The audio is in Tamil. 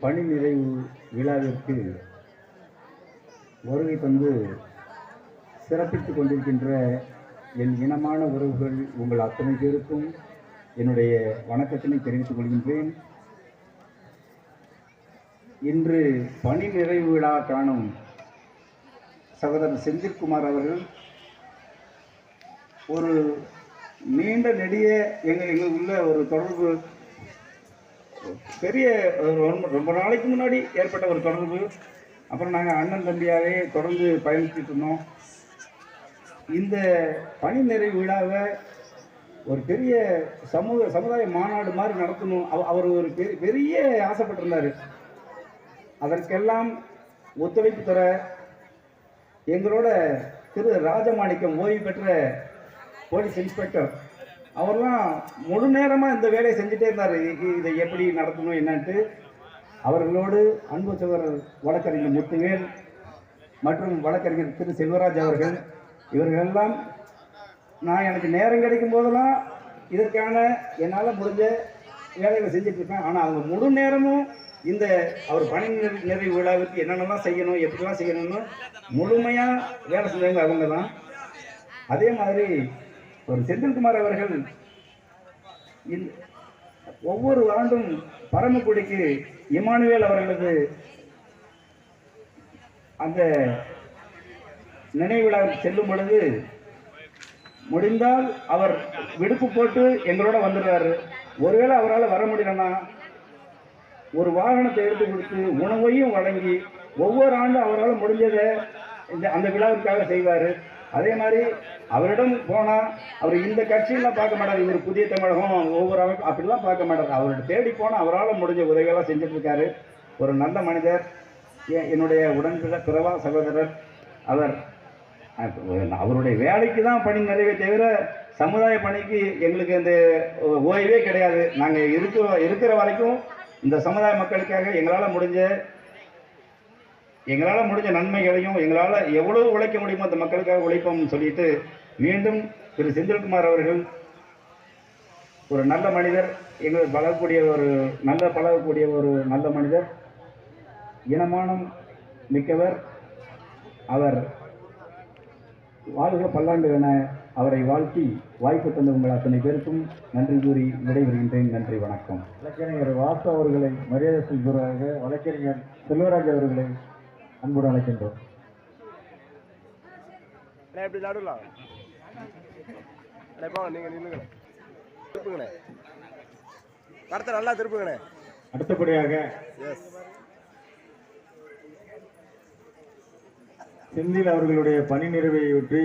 பணி நிறைவு விழாவிற்கு வருகை தந்து சிறப்பித்துக் கொண்டிருக்கின்ற என் இனமான உறவுகள் உங்கள் அத்தனை பேருக்கும் என்னுடைய வணக்கத்தினை தெரிவித்துக் கொள்கின்றேன். இன்று பணி நிறைவு விழா காணும் சகோதரர் செந்தில்குமார் அவர்கள் ஒரு நீண்ட நெடிய எங்கள் எங்களுக்குள்ள ஒரு தொடர்பு பெரிய ரொம்ப- ரொம்ப நாளைக்கு முன்னாடி ஏற்பட்ட ஒரு தொடர்பு. அப்புறம் நாங்கள் அண்ணன் தம்பியாவே தொடர்ந்து பயணிச்சுட்டு இருந்தோம். இந்த பணி நிறைவு விழாவை ஒரு பெரிய சமூக சமுதாய மாநாடு மாதிரி நடத்தணும். அவ- அவர் ஒரு பெரிய பெரிய ஆசைப்பட்டிருந்தார். அதற்கெல்லாம் ஒத்துழைப்பு தர எங்களோட திரு ராஜமாணிக்கம் ஓய்வு பெற்ற போலீஸ் இன்ஸ்பெக்டர் அவர்லாம் முழு நேரமாக இந்த வேலையை செஞ்சுட்டே இருந்தார். இதை எப்படி நடத்தணும் என்னன்ட்டு. அவர்களோடு அன்பு சகோதரர் வழக்கறிஞர் முத்துவேல் மற்றும் வழக்கறிஞர் திரு செல்வராஜ் அவர்கள் இவர்களெல்லாம் நான் எனக்கு நேரம் கிடைக்கும் போதெல்லாம் இதற்கான என்னால் முடிஞ்ச வேலைகளை செஞ்சுட்டு இருப்பேன். ஆனால் அவங்க முழு நேரமும் இந்த அவர் பணி நிறை- நிறைவு விழாவுக்கு என்னென்னலாம் செய்யணும் எப்படிலாம் செய்யணும்னு முழுமையாக வேலை செஞ்சவங்க அவங்க தான் அதே மாதிரி ஒரு செந்தில்குமார் அவர்கள் ஒவ்வொரு ஆண்டும் பரமக்குடிக்கு இமானுவேல் அவர்களது அந்த நினைவிழா செல்லும் பொழுது முடிந்தால் அவர் விடுப்பு போட்டு எங்களோட வந்துடுறாரு. ஒருவேளை அவரால் வர முடியலன்னா ஒரு வாகனத்தை எடுத்து கொடுத்து உணவையும் வழங்கி ஒவ்வொரு ஆண்டும் அவரால் முடிஞ்சதை இந்த அந்த விழாவிற்காக செய்வார். அதே மாதிரி அவரிடம் போனால் அவர் இந்த கட்சியெல்லாம் பார்க்க மாட்டார். இவர் புதிய தமிழகம் ஒவ்வொரு அமைப்பு அப்படிலாம் பார்க்க மாட்டார். அவர்கிட்ட தேடி போனால் அவரால் முடிஞ்ச உதவியெல்லாம் செஞ்சுட்டு இருக்காரு ஒரு நல்ல மனிதர். என்னுடைய உடன்பிற பிறவா சகோதரர். அவர் அவருடைய வேலைக்கு தான் பணி நிறைவே தவிர சமுதாய பணிக்கு எங்களுக்கு அந்த ஓய்வே கிடையாது. நாங்கள் இருக்கிற இருக்கிற வரைக்கும் இந்த சமுதாய மக்களுக்காக எங்களால் முடிஞ்ச எங்களால் முடிஞ்ச நன்மைகளையும் எங்களால் எவ்வளவு உழைக்க முடியுமோ அந்த மக்களுக்காக உழைப்போம்னு சொல்லிட்டு மீண்டும் திரு செந்தில்குமார் அவர்கள் ஒரு நல்ல மனிதர் எங்களுக்கு பழகக்கூடிய ஒரு நல்ல பழகக்கூடிய ஒரு நல்ல மனிதர் இனமானம் மிக்கவர். அவர் வாழ்க பல்லாண்டு என அவரை வாழ்த்தி வாய்ப்பு தந்த உங்கள் அத்தனை பேருக்கும் நன்றி கூறி விடைபெறுகின்றேன். நன்றி வணக்கம். வழக்கறிஞர் வாசு அவர்களை மரியாதை செய்வதாக வழக்கறிஞர் செல்வராஜ் அவர்களை அன்புடன் அழைக்கின்றோம். எப்படி போங்க நீங்கள் நில்லுங்கண்ணே திருப்புங்கண்ணே. படத்தை நல்லா திருப்புங்கண்ணே. அடுத்தபடியாக செந்தில் அவர்களுடைய பணி நிறைவையொற்றி